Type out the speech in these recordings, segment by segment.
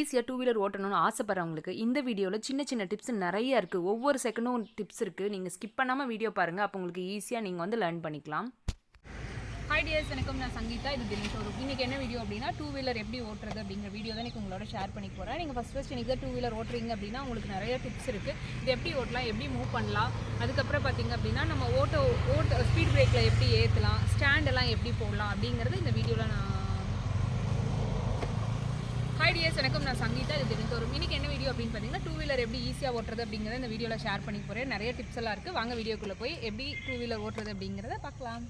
ஈஸியாக two wheeler ஓட்டணும்னு ஆசைப்படுறவங்களுக்கு இந்த வீடியோவில் சின்ன சின்ன டிப்ஸ் நிறைய இருக்குது ஒவ்வொரு செகண்டும் டிப்ஸ் இருக்குது நீங்கள் ஸ்கிப் பண்ணாமல் வீடியோ பாருங்கள் அப்போ உங்களுக்கு ஈஸியாக நீங்கள் வந்து லேர்ன் பண்ணிக்கலாம். ஹாய் டியர்ஸ் வணக்கம். நான் சங்கீதா. இது தினம் ஷோரூம். இன்றைக்கி என்ன வீடியோ அப்படின்னா டூ வீலர் எப்படி ஓட்டுறது அப்படிங்கிற வீடியோ தான் எனக்கு உங்களோட ஷேர் பண்ணி போகிறேன் நீங்கள் ஃபஸ்ட் ஃபஸ்ட் இன்றைக்கி டூ வீலர் ஓட்டுறீங்க அப்படின்னா உங்களுக்கு நிறைய டிப்ஸ் இருக்குது இது எப்படி ஓட்டலாம் எப்படி மூவ் பண்ணலாம்? அதுக்கப்புறம் பார்த்தீங்க அப்படின்னா நம்ம ஓட்டோ ஓட்ட ஸ்பீட் பிரேக்கில் எப்படி ஏற்றலாம் ஸ்டாண்டெல்லாம் எப்படி போடலாம் அப்படிங்கிறது இந்த வீடியோ நான் ஹாய் டியர்ஸ் வணக்கம் தினம் ஷோரூம் இன்றைக்கி என்ன வீடியோ அப்படின்னு பார்த்தீங்கன்னா டூ வீலர் எப்படி ஈஸியாக ஓட்டுறது அப்படிங்கிறத இந்த வீடியோவில் ஷேர் பண்ணி போகிறேன் நிறைய டிப்ஸ் எல்லாம் இருக்குது வாங்க வீடியோக்குள்ளே போய் எப்படி டூ வீலர் ஓட்டுறது அப்படிங்கிறத பார்க்கலாம்.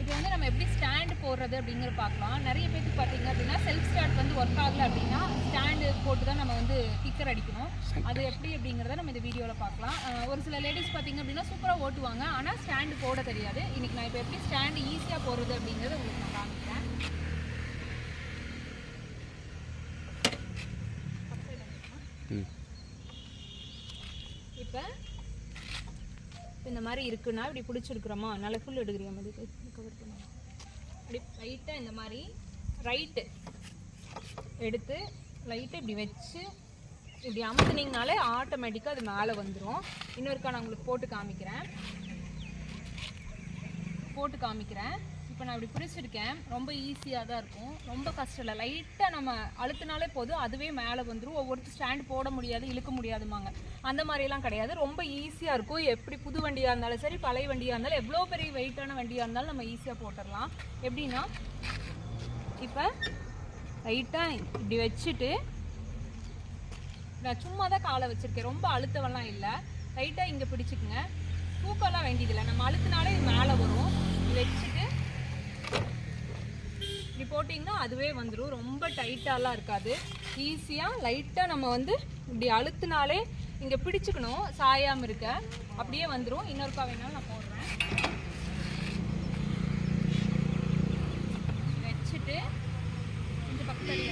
இப்போ வந்து நம்ம எப்படி ஸ்டாண்ட் போடுறது அப்படிங்கிறத பார்க்கலாம். நிறைய பேருக்கு பார்த்தீங்க அப்படின்னா செல்ஃப் ஸ்டார்ட் வந்து ஒர்க் ஆகல அப்படின்னா ஸ்டாண்டு போட்டு தான் நம்ம வந்து கிக்கர் அடிக்கணும். அது எப்படி அப்படிங்கிறத நம்ம இந்த வீடியோவில் பார்க்கலாம். ஒரு சில லேடிஸ் பார்த்தீங்க அப்படின்னா சூப்பராக ஓட்டுவாங்க. ஆனால் ஸ்டாண்டு போட தெரியாது. இன்னைக்கு நான் இப்போ எப்படி ஸ்டாண்டு ஈஸியாக போடுறது அப்படிங்கிறத உங்களுக்கு நான் காமிக்கிறேன். இப்போ இந்த மாதிரி இருக்குன்னா இப்படி பிடிச்சிருக்கிறோமா? நல்லா ஃபுல் எடுக்கிறியா மாதிரி கவர் பண்ண. இப்படி லைட்டாக இந்த மாதிரி ரைட்டு எடுத்து லைட்டை இப்படி வச்சு இப்படி அமுத்துனீங்கனாலே ஆட்டோமேட்டிக்காக அது மேலே வந்துடும் இன்னொருக்கா நான் உங்களுக்கு போட்டு காமிக்கிறேன். போட்டு காமிக்கிறேன். இப்போ நான் இப்படி பிடிச்சிருக்கேன் ரொம்ப ஈஸியாக தான் இருக்கும். ரொம்ப கஷ்டம் இல்லை. லைட்டாக நம்ம அழுத்தினாலே போதும். அதுவே மேலே வந்துடும் ஒவ்வொருத்தர் ஸ்டாண்ட் போட முடியாது இழுக்க முடியாதுமாங்க அந்த மாதிரிலாம் கிடையாது. ரொம்ப ஈஸியாக இருக்கும். எப்படி புது வண்டியாக இருந்தாலும் சரி பழைய வண்டியாக இருந்தாலும் எவ்வளோ பெரிய வெயிட்டான வண்டியாக இருந்தாலும் நம்ம ஈஸியாக போட்டுடலாம். எப்படின்னா இப்போ லைட்டாக இப்படி வச்சுட்டு நான் சும்மா தான் காலை வச்சுருக்கேன். ரொம்ப அழுத்தவெல்லாம் இல்லை. லைட்டாக இங்கே பிடிச்சிக்குங்க. தூக்கம்லாம் வேண்டியதில்லை. நம்ம அழுத்தினாலே இது மேலே வரும். வச்சு வச்சுட்டு இப்படி போட்டிங்கன்னா அதுவே வந்துடும் ரொம்ப டைட்டாலாம் இருக்காது. ஈஸியாக லைட்டாக நம்ம வந்து இப்படி அழுத்தினாலே இங்கே பிடிச்சிக்கணும். சாயாமல் இருக்க. அப்படியே வந்துடும் இன்னொருக்கா வேணாலும் நான் போடுறேன். வச்சுட்டு இந்த பக்கத்தில்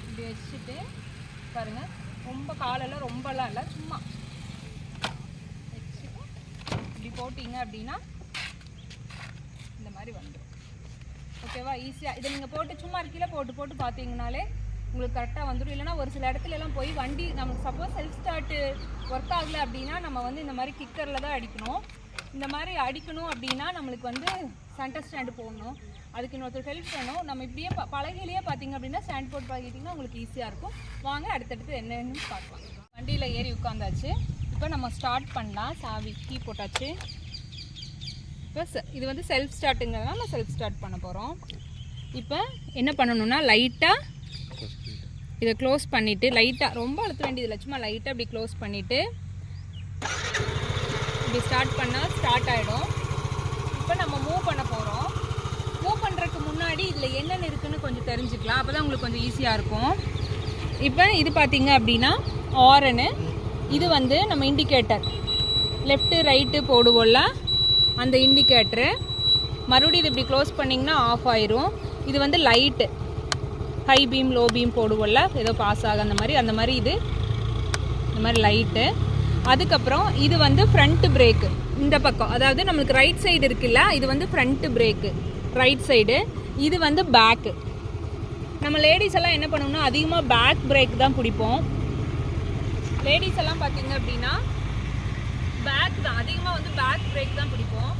இப்படி வச்சுட்டு பாருங்க. ரொம்ப காலெல்லாம் ரொம்பலாம் இல்லை. சும்மா. வச்சுட்டு இப்படி போட்டிங்க அப்படின்னா மாதிரி வந்துடும். ஓகேவா ஈஸியாக இதை நீங்கள் போட்டு சும்மா இருக்கையில் போட்டு போட்டு பார்த்தீங்கனாலே உங்களுக்கு கரெக்டாக வந்துடும். இல்லைனா ஒரு சில இடத்துல எல்லாம் போய் வண்டி நமக்கு சப்போஸ் செல்ஃப் ஸ்டார்ட்டு ஒர்க் ஆகலை அப்படின்னா நம்ம வந்து இந்த மாதிரி கிக்கரில் தான் அடிக்கணும். இந்த மாதிரி அடிக்கணும் அப்படின்னா நம்மளுக்கு வந்து சென்டர் ஸ்டாண்டு போடணும். அதுக்கு இன்னொருத்தர் ஹெல்ப் வேணும் நம்ம இப்படியே ப பழகிலேயே பார்த்தீங்க அப்படின்னா ஸ்டாண்ட் போட்டு பழகிட்டிங்கன்னா உங்களுக்கு ஈஸியாக இருக்கும். வாங்க அடுத்தடுத்து என்னென்னு பார்க்கலாம். வண்டியில் ஏறி உட்காந்தாச்சு. இப்போ நம்ம ஸ்டார்ட் பண்ணலாம். சாவி கீ போட்டாச்சு. இப்போ இது வந்து செல்ஃப் ஸ்டார்ட்டுங்கிறதுனால நம்ம செல்ஃப் ஸ்டார்ட் பண்ண போகிறோம் இப்போ என்ன பண்ணணும்னா லைட்டாக இதை க்ளோஸ் பண்ணிவிட்டு லைட்டாக ரொம்ப அழுத்த வேண்டியதில்லை சும்மா லைட்டாக இப்படி க்ளோஸ் பண்ணிவிட்டு இப்படி ஸ்டார்ட் பண்ணால் ஸ்டார்ட் ஆகிடும் இப்போ நம்ம மூவ் பண்ண போகிறோம் மூவ் பண்ணுறதுக்கு முன்னாடி இதில் என்னென்ன இருக்குதுன்னு கொஞ்சம் தெரிஞ்சுக்கலாம். அப்போ தான் உங்களுக்கு கொஞ்சம் ஈஸியாக இருக்கும். இப்போ இது பார்த்திங்க அப்படின்னா ஆரனு இது வந்து நம்ம இண்டிகேட்டர் லெஃப்ட்டு ரைட்டு போடுவோம்ல. அந்த இண்டிகேட்டரு மறுபடியும் இது இப்படி க்ளோஸ் பண்ணிங்கன்னா ஆஃப் ஆயிரும். இது வந்து light high beam low beam போடுவோம்ல ஏதோ பாஸ் ஆக அந்த மாதிரி அந்த மாதிரி இது. இந்த மாதிரி லைட்டு அதுக்கப்புறம் இது வந்து ஃப்ரண்ட்டு பிரேக்கு இந்த பக்கம் அதாவது நம்மளுக்கு ரைட் சைடு இருக்குல்ல இது வந்து ஃப்ரண்ட்டு பிரேக்கு ரைட் சைடு இது வந்து பேக்கு நம்ம லேடிஸ் எல்லாம் என்ன பண்ணணும்னா அதிகமாக பேக் பிரேக் தான் பிடிப்போம். லேடிஸ் எல்லாம் பார்த்தீங்க அப்படின்னா பேக் தான். அதிகமாக வந்து பேக் பிரேக் தான் பிடிப்போம்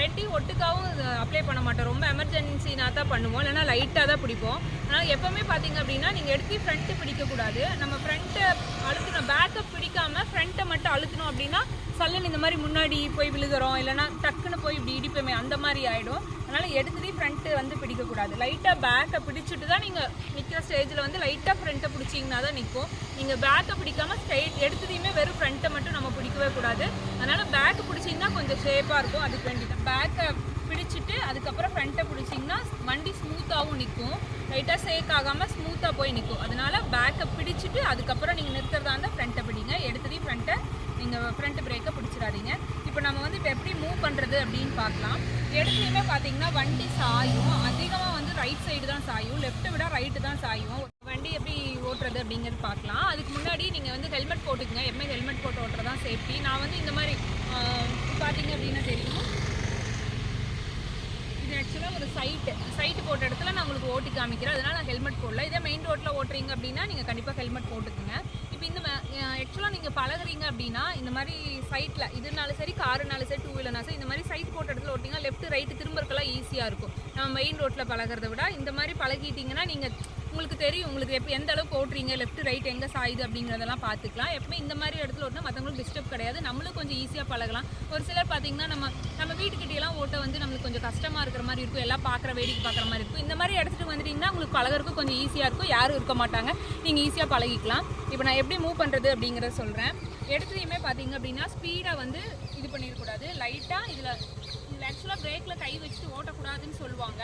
ரெண்டையும் ஒட்டுக்காவும் அப்ளை பண்ண மாட்டோம். ரொம்ப எமர்ஜென்சினா தான் பண்ணுவோம். இல்லைன்னா லைட்டாக தான் பிடிப்போம். ஆனால் எப்போவுமே பார்த்தீங்க அப்படின்னா நீங்கள் எடுத்து ஃப்ரண்ட்டு பிடிக்கக்கூடாது. நம்ம ஃப்ரண்ட்டை அழுத்தணும் பேக்கை பிடிக்காம ஃப்ரண்ட்டை மட்டும் அழுத்தணும் அப்படின்னா சல்லுன்னு இந்த மாதிரி முன்னாடி போய் விழுகிறோம். இல்லைன்னா டக்குன்னு போய் இப்படி இடிப்போமே அந்த மாதிரி ஆகிடும் அதனால் எடுத்துகிட்டே ஃப்ரண்ட்டு வந்து பிடிக்கக்கூடாது. லைட்டாக பேக்கை பிடிச்சிட்டு தான் நீங்கள் நிற்கிற ஸ்டேஜில் வந்து லைட்டாக ஃப்ரண்ட்டை பிடிச்சிங்கன்னா தான் நிற்கும் நீங்கள் பேக்கை பிடிக்காம ஸ்ட்ரைட் எடுத்ததையுமே வெறும் ஃப்ரண்ட்டை மட்டும் நம்ம பிடிக்கவே கூடாது. அதனால் பேக்கை பிடிச்சிங்கன்னா கொஞ்சம் ஷேப்பாக இருக்கும். அதுக்கு வேண்டிட்டு பேக்கை பிடிச்சிட்டு அதுக்கப்புறம் ஃப்ரண்ட்டை பிடிச்சிங்கன்னா ஸ்மூத்தாகவும் நிற்கும். லைட்டாக சேக் ஆகாமல் ஸ்மூத்தாக போய் நிற்கும். அதனால் பேக்கை பிடிச்சிட்டு அதுக்கப்புறம் நீங்கள் நிறுத்துறதா இருந்தால் ஃப்ரண்ட்டை பிடிங்க. எடுத்ததையும் ஃப்ரண்ட்டை நீங்கள் ஃப்ரண்ட் பிரேக்கை பிடிச்சிடாதீங்க. இப்போ நம்ம வந்து இப்போ எப்படி மூவ் பண்ணுறது அப்படின்னு பார்க்கலாம். எடுத்துலையுமே பார்த்தீங்கன்னா வண்டி சாயும். அதிகமாக வந்து ரைட் சைடு தான் சாயும். லெஃப்ட்டை விட ரைட்டு தான் சாயும். வண்டி எப்படி ஓட்டுறது அப்படிங்கிறது பார்க்கலாம். அதுக்கு முன்னாடி நீங்கள் வந்து ஹெல்மெட் போட்டுக்கங்க. எப்பவுமே ஹெல்மெட் போட்டு ஓட்டுறது தான் சேஃப்டி நான் வந்து இந்த மாதிரி பார்த்தீங்க அப்படின்னா தெரியும். சைட்டு சைட்டு போட்ட இடத்துல நான் உங்களுக்கு ஓட்டி காமிக்கிறேன். அதனால் நான் ஹெல்மெட் போடல. இதே மெயின் ரோட்டில் ஓட்டுறீங்க அப்படின்னா நீங்கள் கண்டிப்பாக ஹெல்மெட் போட்டுக்குங்க. இப்போ இந்த ஆக்சுவலாக நீங்கள் பழகுறீங்க அப்படின்னா இந்த மாதிரி சைட்டில் இதுனாலும் சரி காருனாலும் சரி டூ வீலர்னாலும் சரி இந்த மாதிரி சைட் போட்ட இடத்துல ஓட்டிங்கன்னா லெஃப்ட் ரைட்டு திரும்பறக்கெல்லாம் ஈஸியாக இருக்கும். நம்ம மெயின் ரோட்டில் பழகுறத விட இந்த மாதிரி பழகிட்டிங்கன்னா நீங்கள் உங்களுக்கு தெரியும் உங்களுக்கு எப்போ எந்த அளவுக்கு ஓட்டுறீங்க லெஃப்ட் ரைட் எங்கே சாயுது அப்படிங்கிறதெல்லாம் பார்த்துக்கலாம் எப்பவுமே இந்த மாதிரி இடத்துல ஓட்டினா மற்றவங்களுக்கு டிஸ்டர்ப் கிடையாது. நம்மளும் கொஞ்சம் ஈஸியாக பழகலாம். ஒரு சிலர் பார்த்தீங்கன்னா நம்ம நம்ம வீட்டுக்கிட்டேலாம் ஓட்ட வந்து நம்மளுக்கு கொஞ்சம் கஷ்டமாக இருக்கிற மாதிரி இருக்கும். எல்லாம் பார்க்குற வேடிக்கை பார்க்குற மாதிரி இருக்கும். இந்த மாதிரி இடத்துக்கு வந்துட்டிங்கன்னா உங்களுக்கு பழகுறதுக்கு கொஞ்சம் ஈஸியாக இருக்கும். யாரும் இருக்க மாட்டாங்க. நீங்கள் ஈஸியாக பழகிக்கலாம். இப்போ நான் எப்படி மூவ் பண்ணுறது அப்படிங்கிறத சொல்கிறேன் எடுத்ததையுமே பார்த்தீங்க அப்படின்னா ஸ்பீடாக வந்து இது பண்ணிடக்கூடாது. லைட்டாக இதில் இதில் ஆக்சுவலாக பிரேக்கில் கை வச்சுட்டு ஓட்டக்கூடாதுன்னு சொல்லுவாங்க.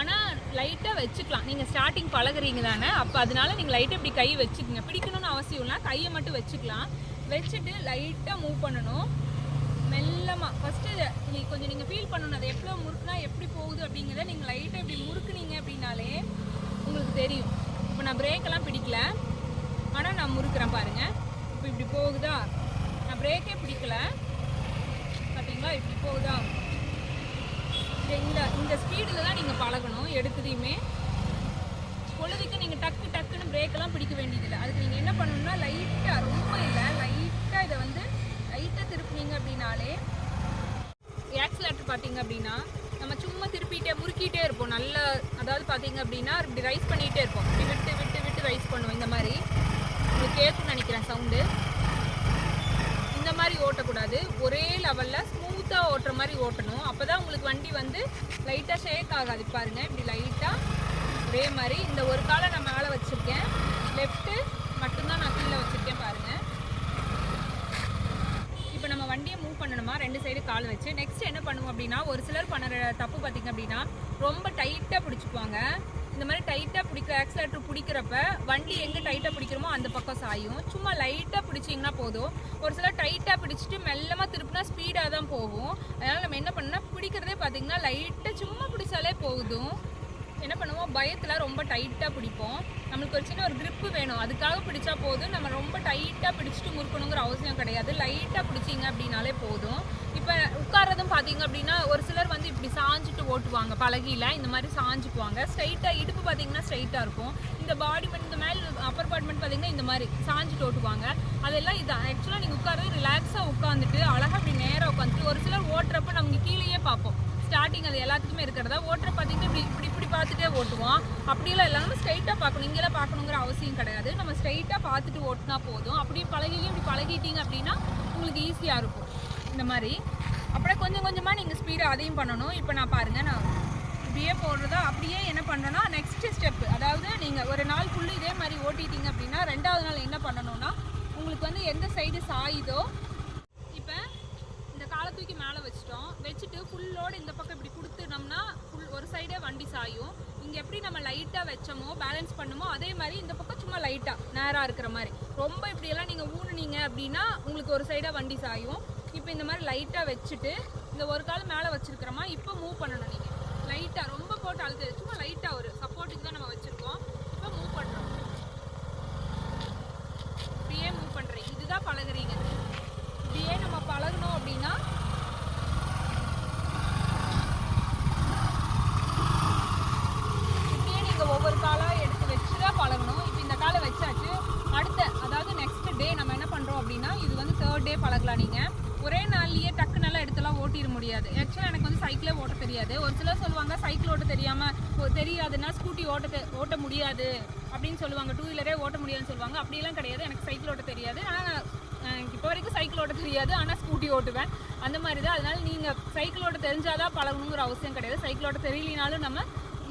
ஆனால் லைட்டாக வச்சுக்கலாம். நீங்கள் ஸ்டார்டிங் பழகுறீங்க தானே? அப்போ அதனால நீங்கள் லைட்டாக இப்படி கை வச்சுக்கோங்க. பிடிக்கணும்னு அவசியம் இல்லை. கையை மட்டும் வச்சுக்கலாம். வச்சுட்டு லைட்டாக மூவ் பண்ணணும். மெல்லமாக ஃபஸ்ட்டு நீங்கள் கொஞ்சம் நீங்கள் ஃபீல் பண்ணணும். அதை எவ்வளோ முறுக்குனா எப்படி போகுது அப்படிங்கிறத நீங்கள் லைட்டாக இப்படி முறுக்குனீங்க அப்படின்னாலே உங்களுக்கு தெரியும். இப்போ நான் பிரேக்கெல்லாம் பிடிக்கல. ஆனால் நான் முறுக்குறேன் பாருங்கள் இப்போ இப்படி போகுதா? நான் பிரேக்கே பிடிக்கல. பார்த்தீங்களா இப்படி போகுதா? இந்த- இந்த இந்த ஸ்பீடில் தான் நீங்கள் பழகணும் எடுத்ததையுமே. பொழுதுக்கு நீங்கள் டக்கு டக்குன்னு பிரேக்கெல்லாம் பிடிக்க வேண்டியதில்லை. அதுக்கு நீங்கள் என்ன பண்ணணும்னா லைட்டாக ரொம்ப இல்லை லைட்டாக இதை வந்து லைட்டாக திருப்பினீங்க அப்படின்னாலே ஆக்சிலேட்டர் பார்த்தீங்க அப்படின்னா நம்ம சும்மா திருப்பிகிட்டே முறுக்கிட்டே இருப்போம். நல்ல அதாவது பார்த்தீங்க அப்படின்னா இப்படி ரைஸ் பண்ணிகிட்டே இருப்போம். இப்படி விட்டு விட்டு விட்டு ரைஸ் பண்ணுவோம். இந்த மாதிரி. உங்களுக்கு கேட்குன்னு நினைக்கிறேன் சவுண்டு இந்த மாதிரி ஓட்டக்கூடாது. ஒரே லெவலில் ஸ்மூத்தாக ஓட்டுற மாதிரி ஓட்டணும். அப்போ தான் உங்களுக்கு வண்டி வந்து லைட்டாக ஷேக் ஆகாது. பாருங்க இப்படி லைட்டாக ஒரே மாதிரி. இந்த ஒரு காலை நான் மேலே வச்சுருக்கேன். லெஃப்ட்டு மட்டும்தான் நான் கீழே வச்சுருக்கேன் பாருங்கள் இப்போ நம்ம வண்டியை மூவ் பண்ணணுமா? ரெண்டு சைடு கால் வச்சு. நெக்ஸ்ட் என்ன பண்ணுவோம் அப்படின்னா ஒரு சிலர் பண்ணுற தப்பு பார்த்தீங்க அப்படின்னா ரொம்ப டைட்டாக பிடிச்சிக்குவாங்க. இந்த மாதிரி டைட்டாக பிடிக்க ஆக்சிலேட்டர் பிடிக்கிறப்ப வண்டி எங்கே டைட்டாக பிடிக்கிறோமோ அந்த பக்கம் சாயும். சும்மா லைட்டாக பிடிச்சிங்கன்னா போதும். ஒரு சில டைட்டாக பிடிச்சிட்டு மெல்லமாக திருப்பினா ஸ்பீடாக தான் போகும். அதனால் நம்ம என்ன பண்ணோம்னா பிடிக்கிறதே பார்த்தீங்கன்னா லைட்டாக சும்மா பிடிச்சாலே போதும். என்ன பண்ணுவோம்? பயத்தில் ரொம்ப டைட்டாக பிடிப்போம். நம்மளுக்கு ஒரு சின்ன ஒரு க்ரிப்பு வேணும். அதுக்காக பிடிச்சா போதும். நம்ம ரொம்ப டைட்டாக பிடிச்சிட்டு முறுக்கணுங்கிற அவசியம் கிடையாது. லைட்டாக பிடிச்சிங்க அப்படின்னாலே போதும். இப்போ உட்கார்றதும் பார்த்தீங்க அப்படின்னா ஒரு சிலர் வந்து இப்படி சாஞ்சிட்டு ஓட்டுவாங்க பழகியில் இந்த மாதிரி சாஞ்சுக்குவாங்க. ஸ்ட்ரைட்டாக இடுப்பு பார்த்தீங்கன்னா ஸ்ட்ரைட்டாக இருக்கும். இந்த பாடி மட்டும் இந்த மேல் அப்பர் பார்ட்மெண்ட் பார்த்தீங்கன்னா இந்த மாதிரி சாஞ்சிட்டு ஓட்டுவாங்க. அதெல்லாம் இது ஆக்சுவலாக நீங்கள் உட்கார்றது ரிலாக்ஸாக உட்காந்துட்டு அழகாக அப்படி நேராக உட்காந்துட்டு ஒரு சிலர் ஓட்டுறப்ப நம்ம கீழேயே பார்ப்போம் ஸ்டார்டிங் அது எல்லாத்துக்குமே இருக்கிறதா? ஓட்டுற பார்த்தீங்கன்னா இப்படி இப்படி இப்படி பார்த்துட்டே ஓட்டுவோம். அப்படியெல்லாம் இல்லை நம்ம ஸ்ட்ரைட்டாக பார்க்கணும் இங்கெல்லாம் பார்க்கணுங்கிற அவசியம் கிடையாது. நம்ம ஸ்ட்ரைட்டாக பார்த்துட்டு ஓட்டினா போதும். அப்படி பழகியும் இப்படி பழகிட்டீங்க அப்படின்னா உங்களுக்கு ஈஸியாக இருக்கும். இந்த மாதிரி. அப்புறம் கொஞ்சம் கொஞ்சமாக நீங்கள் ஸ்பீடாக அதையும் பண்ணணும். இப்போ நான் பாருங்கள் நான் இப்படியே போடுறதா அப்படியே என்ன பண்ணுறோன்னா நெக்ஸ்ட்டு ஸ்டெப்பு அதாவது நீங்கள் ஒரு நாள் ஃபுல்லு இதே மாதிரி ஓட்டிட்டீங்க அப்படின்னா ரெண்டாவது நாள் என்ன பண்ணணும்னா உங்களுக்கு வந்து எந்த சைடு சாயுதோ இப்போ இந்த காலை தூக்கி மேலே வச்சிட்டோம். வச்சுட்டு ஃபுல்லோடு இந்த பக்கம் இப்படி கொடுத்துனோம்னா ஃபுல் ஒரு சைடே வண்டி சாயும். இங்கே எப்படி நம்ம லைட்டாக வச்சோமோ பேலன்ஸ் பண்ணுமோ அதே மாதிரி இந்த பக்கம் சும்மா லைட்டாக நேராக இருக்கிற மாதிரி. ரொம்ப இப்படியெல்லாம் நீங்கள் ஊனுனீங்க அப்படின்னா உங்களுக்கு ஒரு சைடாக வண்டி சாயும். இப்போ இந்த மாதிரி லைட்டாக வச்சுட்டு இந்த ஒரு கால் மேலே வச்சுருக்கிறோமா இப்போ மூவ் பண்ணணும் நீங்கள் லைட்டாக ரொம்ப போட்டு அழுது சும்மா லைட்டாக ஒரு சப்போர்ட்டுக்கு தான் நம்ம வச்சுருக்கோம் இப்போ மூவ் பண்ணுறோம் இப்படியே மூவ் பண்ணுறீங்க இதுதான் பழகுறீங்க இப்படியே நம்ம பழகணும் அப்படின்னா இப்படியே நீங்கள் ஒவ்வொரு காலாக எடுத்து வச்சு தான் பழகணும் இப்போ இந்த காலை வச்சாச்சு அடுத்த அதாவது நெக்ஸ்ட் டே நம்ம என்ன பண்ணுறோம் அப்படின்னா இது வந்து தேர்ட் டே பழகலாம் நீங்கள் ஒரே நாள்லயே டக்கு நல்லா எடுத்துலாம் ஓட்டிட முடியாது ஆக்சுவலாக எனக்கு வந்து சைக்கிளே ஓட்ட தெரியாது ஒரு சிலர் சொல்லுவாங்க சைக்கிள் ஓட்ட தெரியாமல் தெரியாதுன்னா ஸ்கூட்டி ஓட்ட ஓட்ட முடியாது அப்படின்னு சொல்லுவாங்க. டூ வீலரே ஓட்ட முடியாதுன்னு சொல்லுவாங்க. அப்படிலாம் கிடையாது. எனக்கு சைக்கிள் ஓட்ட தெரியாது. ஆனால் இப்போ வரைக்கும் சைக்கிள் ஓட்ட தெரியாது. ஆனால் ஸ்கூட்டி ஓட்டுவேன். அந்த மாதிரி தான் அதனால் நீங்கள் சைக்கிள் ஓட்ட தெரிஞ்சாதான் பழகணுங்கிற அவசியம் கிடையாது. சைக்கிள் ஓட்ட தெரியலனாலும் நம்ம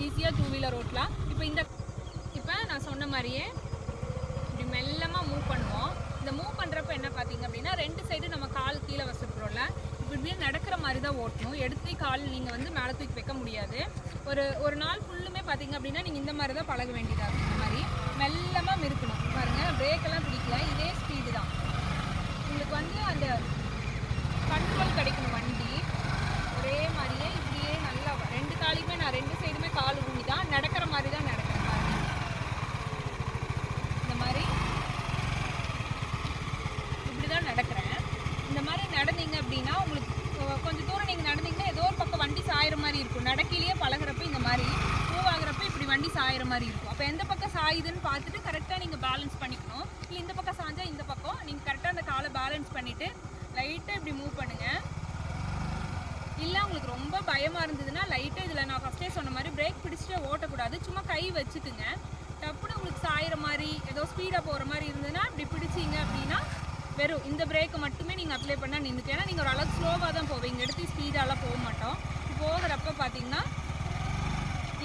ஈஸியாக டூ வீலர் ஓட்டலாம். இப்போ இந்த இப்போ நான் சொன்ன மாதிரியே இப்படி மெல்லமாக மூவ் பண்ணுவோம். இந்த மூவ் பண்ணுறப்ப என்ன பார்த்தீங்க அப்படின்னா ரெண்டு சைடு நம்ம கால் கீழே வச்சுருக்குறோம்ல. மாதிரி தான் ஓட்டணும். எடுத்து கால் நீங்கள் வந்து மேலே தூக்கி வைக்க முடியாது. ஒரு ஒரு நாள் ஃபுல்லுமே பார்த்தீங்க அப்படின்னா நீங்கள் இந்த மாதிரி தான் பழக வேண்டியதாக இருக்கும். இந்த மாதிரி மெல்லமாக இருக்கணும் பாருங்கள் பிரேக்கெல்லாம் பிடிக்கல. இதே ஸ்பீடு தான். உங்களுக்கு வந்து அந்த கண்ட்ரோல் கிடைக்கணும் வண்டி. ஒரே மாதிரியே இப்படியே நல்லா ரெண்டு காலையுமே நான் ரெண்டு சைடுமே கால் ஊனி தான். நடக்கிற மாதிரி தான் நடக்கிறேன் பாருங்க இந்த மாதிரி இப்படி தான் நடக்கிறேன் இந்த மாதிரி இருக்கும். நடக்கிலேயே பழகிறப்ப இந்த மாதிரி தூரம் இப்படி வண்டி சாயிற மாதிரி இருக்கும். அப்போ எந்த பக்கம் சாயுதுன்னு பார்த்துட்டு கரெக்டாக நீங்கள் பேலன்ஸ் பண்ணிக்கணும். இல்லை இந்த பக்கம் சாஞ்சால் இந்த பக்கம். நீங்கள் கரெக்டாக அந்த காலை பேலன்ஸ் பண்ணிவிட்டு லைட்டாக இப்படி மூவ் பண்ணுங்கள் இல்லை உங்களுக்கு ரொம்ப பயமாக இருந்ததுன்னா லைட்டாக இதில் நான் ஃபஸ்ட்டே சொன்ன மாதிரி பிரேக் பிடிச்சிட்டு ஓட்டக்கூடாது. சும்மா கை வச்சுக்குங்க. டப்புன்னு உங்களுக்கு சாயிற மாதிரி ஏதோ ஸ்பீடாக போகிற மாதிரி இருந்ததுன்னா இப்படி பிடிச்சிங்க அப்படின்னா வெறும் இந்த பிரேக்கை மட்டுமே நீங்கள் அப்ளை பண்ணால் நின்றுட்டு. ஏன்னா நீங்கள் ஓரளவுக்கு ஸ்லோவாக தான் போவீங்க. எடுத்து ஸ்பீடாலாம் போக மாட்டோம். போகிறப்ப பார்த்தீங்கன்னா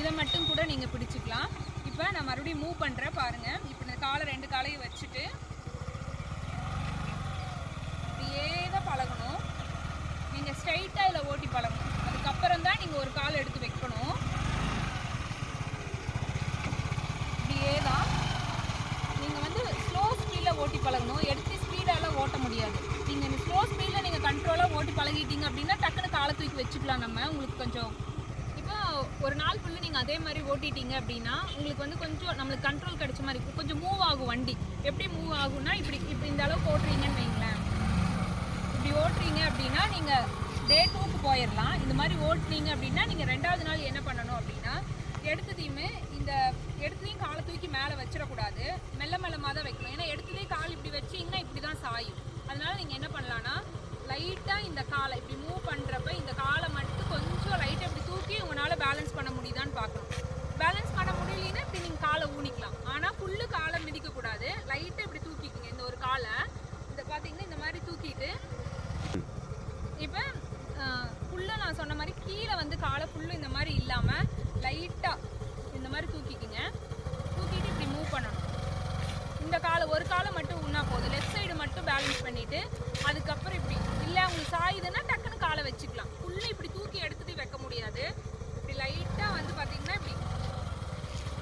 இதை மட்டும் கூட நீங்கள் பிடிச்சிக்கலாம். இப்போ நான் மறுபடியும் மூவ் பண்ணுறேன் பாருங்கள் இப்போ இந்த காலை ரெண்டு காலையும் வச்சுட்டு இப்படியே தான் பழகணும் நீங்கள் ஸ்ட்ரைட்டாக இதில் ஓட்டி பழகணும். அதுக்கப்புறம் தான் நீங்கள் ஒரு கால் எடுத்து வைக்கணும். இப்படியே தான் நீங்கள் வந்து ஸ்லோ ஸ்பீடில் ஓட்டி பழகணும். எடுத்து ஸ்பீடாலாம் ஓட்ட முடியாது. நீங்கள் இந்த ஸ்லோ ஸ்பீட் கண்ட்ரோலாக ஓட்டி பழகிட்டீங்க அப்படின்னா டக்குன்னு காலை தூக்கி வச்சுக்கலாம் நம்ம. உங்களுக்கு கொஞ்சம் இப்போ ஒரு நாள் ஃபுல்லு நீங்கள் அதே மாதிரி ஓட்டிட்டீங்க அப்படின்னா உங்களுக்கு வந்து கொஞ்சம் நம்மளுக்கு கண்ட்ரோல் கிடைச்ச மாதிரி இருக்கும். கொஞ்சம் மூவ் ஆகும் வண்டி. எப்படி மூவ் ஆகும்னா இப்படி இப்படி இந்த அளவுக்கு ஓட்டுறீங்கன்னு வைங்களேன். இப்படி ஓட்டுறீங்க அப்படின்னா நீங்கள் டே டூக்கு போயிடலாம் இந்த மாதிரி ஓட்டுனீங்க அப்படின்னா நீங்கள் ரெண்டாவது நாள் என்ன பண்ணணும் அப்படின்னா எடுத்ததையுமே இந்த எடுத்ததையும் காலை தூக்கி மேலே வச்சிடக்கூடாது. மெல்ல மெல்லமாக தான் வைக்கணும். ஏன்னா எடுத்ததே கால் இப்படி வச்சிங்கன்னா இப்படி தான் சாயும். அதனால் நீங்கள் என்ன பண்ணலான்னா லைட்டாக இந்த காலை இப்படி மூவ் பண்ணுறப்ப இந்த காலை மட்டும் கொஞ்சம் லைட்டாக இப்படி தூக்கி உங்களால் பேலன்ஸ் பண்ண முடியுதான்னு பார்க்கணும். பேலன்ஸ் பண்ண முடியலன்னா இப்படி நீங்கள் காலை ஊனிக்கலாம். ஆனால் ஃபுல்லு காலை மிதிக்கக்கூடாது லைட்டாக இப்படி தூக்கிக்கோங்க. இந்த ஒரு காலை. இந்த பார்த்தீங்கன்னா இந்த மாதிரி தூக்கிட்டு இப்போ ஃபுல்லாக நான் சொன்ன மாதிரி கீழே வந்து காலை ஃபுல்லும் இந்த மாதிரி இல்லாமல் லைட்டாக இந்த மாதிரி தூக்கிக்கிங்க. தூக்கிட்டு இப்படி மூவ் பண்ணணும். இந்த காலை ஒரு காலை மட்டும் உண்ணா போதும். லெஃப்ட் சைடு மட்டும் பேலன்ஸ் பண்ணிவிட்டு அதுக்கப்புறம் இப்படி. இல்லை உங்களுக்கு சாயுதுன்னா டக்குன்னு காலை வச்சுக்கலாம். ஃபுல்லாக இப்படி தூக்கி எடுத்துட்டு வைக்க முடியாது. இப்படி லைட்டாக வந்து பார்த்தீங்கன்னா இப்படி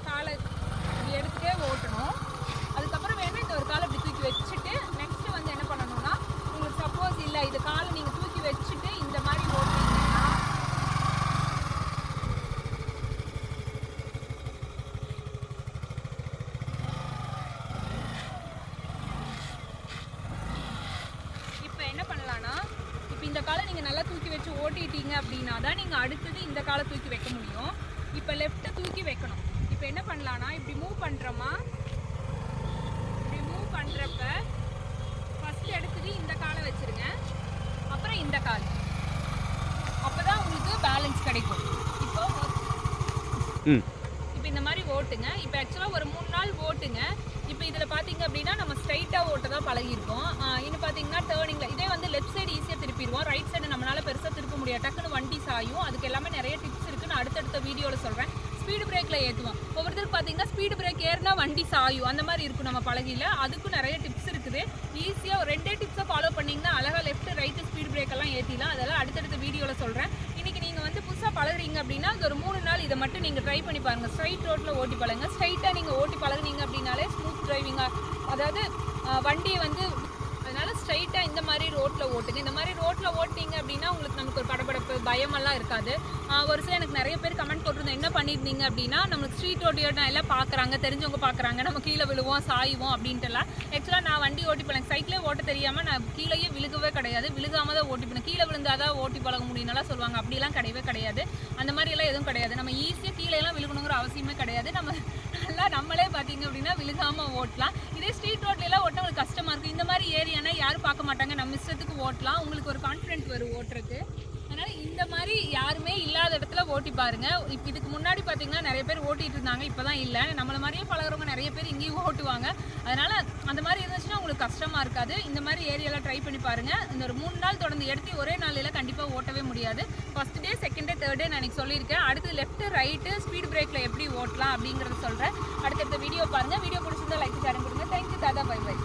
காலை இப்படி எடுத்துகிட்டே ஓட்டணும் அதுக்கப்புறம் வேணும்னா இந்த ஒரு காலை இப்படி தூக்கி வச்சுட்டு நெக்ஸ்ட் வந்து என்ன பண்ணணும்னா உங்களுக்கு சப்போஸ் இல்லை இது காலை நீங்கள் தூக்கி வச்சுட்டு இந்த மாதிரி ஓட்டுறீங்கன்னா இப்போ என்ன பண்ணலாம்னா இப்போ இந்த காலை நீங்கள் நல்லா தூக்கி வச்சு ஓட்டிட்டீங்க அப்படின்னா தான் நீங்கள் அடுத்தது இந்த காலை தூக்கி வைக்க முடியும். இப்போ லெஃப்ட்டை தூக்கி வைக்கணும். இப்போ என்ன பண்ணலாம்னா இப்படி மூவ் பண்ணுறோமா இப்படி மூவ் பண்ணுறப்ப ஃபஸ்ட்டு எடுத்தது இந்த காலை வச்சிருங்க. அப்புறம் இந்த கால். அப்போ தான் உங்களுக்கு பேலன்ஸ் கிடைக்கும். இப்போ ம். இப்போ இந்த மாதிரி ஓட்டுங்க. இப்போ ஆக்சுவலாக ஒரு மூணு நாள் ஓட்டுங்க. இப்போ இதில் பார்த்தீங்க அப்படின்னா நம்ம ஸ்ட்ரைட்டாக ஓட்ட தான் பழகிருக்கோம் இன்னும் பார்த்தீங்கன்னா டேர்னிங்கில் இதே வந்து லெஃப்ட் சைடு ஈஸியாக திருப்பிடுவோம். ரைட் சைடு நம்மளால பெருசாக திருப்ப டக்குன்னு வண்டி சாயும். அதுக்கு எல்லாமே நிறைய டிப்ஸ் இருக்குது நான் அடுத்தடுத்த வீடியோவில் சொல்கிறேன் ஸ்பீடு பிரேக்கில் ஏற்றுவோம் ஒவ்வொருத்தருக்கு பார்த்தீங்கன்னா ஸ்பீடு பிரேக் ஏறினா வண்டி சாயும். அந்த மாதிரி இருக்கும் நம்ம பழகியில். அதுக்கும் நிறைய டிப்ஸ் இருக்குது. ஈஸியாக ரெண்டே டிப்ஸை ஃபாலோ பண்ணிங்கன்னா அழகாக லெஃப்ட் ரைட்டு ஸ்பீடு பிரேக்கெல்லாம் ஏற்றிலாம் அதெல்லாம் அடுத்தடுத்த வீடியோவில் சொல்கிறேன் இன்னைக்கு நீங்கள் வந்து புதுசாக பழகுறீங்க அப்படின்னா அது ஒரு மூணு நாள் இதை மட்டும் நீங்கள் ட்ரை பண்ணி பாருங்கள் ஸ்ட்ரைட் ரோட்டில் ஓட்டி பழகுங்க. ஸ்ட்ரைட்டாக நீங்கள் ஓட்டி பழகுனீங்க அப்படின்னாலே ஸ்மூத் டிரைவிங்காக அதாவது வண்டியை வந்து ஸ்ட்ரைட்டாக இந்த மாதிரி ரோட்டில் ஓட்டுங்க. இந்த மாதிரி ரோட்டில் ஓட்டிங்க அப்படின்னா உங்களுக்கு நமக்கு ஒரு படபடப்பு பயமெல்லாம் இருக்காது. ஒரு சில எனக்கு நிறைய பேர் கமெண்ட் போட்டிருந்தோம் என்ன பண்ணியிருந்தீங்க? அப்படின்னா நம்மளுக்கு ஸ்ட்ரீட் ஓட்டியோட எல்லாம் பார்க்குறாங்க தெரிஞ்சவங்க பார்க்குறாங்க. நம்ம கீழே விழுவோம் சாயுவோம் அப்படின்ட்டுலாம். ஆக்சுவலாக நான் வண்டி ஓட்டி பழங்க சைக்கிளே ஓட்ட தெரியாமல் நான் கீழேயே விழுகவே கிடையாது. விழுகாம தான் ஓட்டி பண்ணேன் கீழே விழுந்தாதான் ஓட்டி பழக முடியும்னாலாம் சொல்லுவாங்க. அப்படிலாம் கிடையவே கிடையாது. அந்த மாதிரி எல்லாம் எதுவும் கிடையாது. நம்ம ஈஸியாக கீழே எல்லாம் விழுகணுங்கிற அவசியமே கிடையாது. நம்ம நல்லா நம்மளே பார்த்தீங்க அப்படின்னா விழுகாமல் ஓட்டலாம். இதே ஸ்ட்ரீட் ரோட்லலாம் ஓட்டவங்களுக்கு கஷ்டமாக இருக்கும். இந்த மாதிரி ஏரியானா யாரும் பார்க்க மாட்டாங்க. நம்ம இஷ்டத்துக்கு ஓட்டலாம். உங்களுக்கு ஒரு கான்ஃபிடென்ட் வரும் ஓட்டுறதுக்கு. இந்த மாதிரி யாருமே இல்லாத இடத்துல ஓட்டி பாருங்க. இப்போ இதுக்கு முன்னாடி பார்த்தீங்கன்னா நிறைய பேர் ஓட்டிட்டு இருந்தாங்க இப்போதான் இல்லை. நம்மளை மாதிரியே பழகுறவங்க நிறைய பேர் இங்கேயும் ஓட்டுவாங்க. அதனால அந்த மாதிரி இருந்துச்சுன்னா உங்களுக்கு கஷ்டமா இருக்காது. இந்த மாதிரி ஏரியாலாம் ட்ரை பண்ணி பாருங்க. இந்த ஒரு மூணு நாள் தொடர்ந்து எடுத்து ஒரே நாளில் கண்டிப்பாக ஓட்டவே முடியாது. First day second day third day நான் இன்னைக்கு சொல்லியிருக்கேன். அடுத்து லெஃப்ட் ரைட்டு ஸ்பீட் பிரேக்கில் எப்படி ஓட்டலாம் அப்படிங்கிறத சொல்கிறேன் அடுத்தடுத்த வீடியோ பாருங்க. வீடியோ பிடிச்சிருந்தா லைக் ஷேர் கொடுங்க. Thank you tata bye bye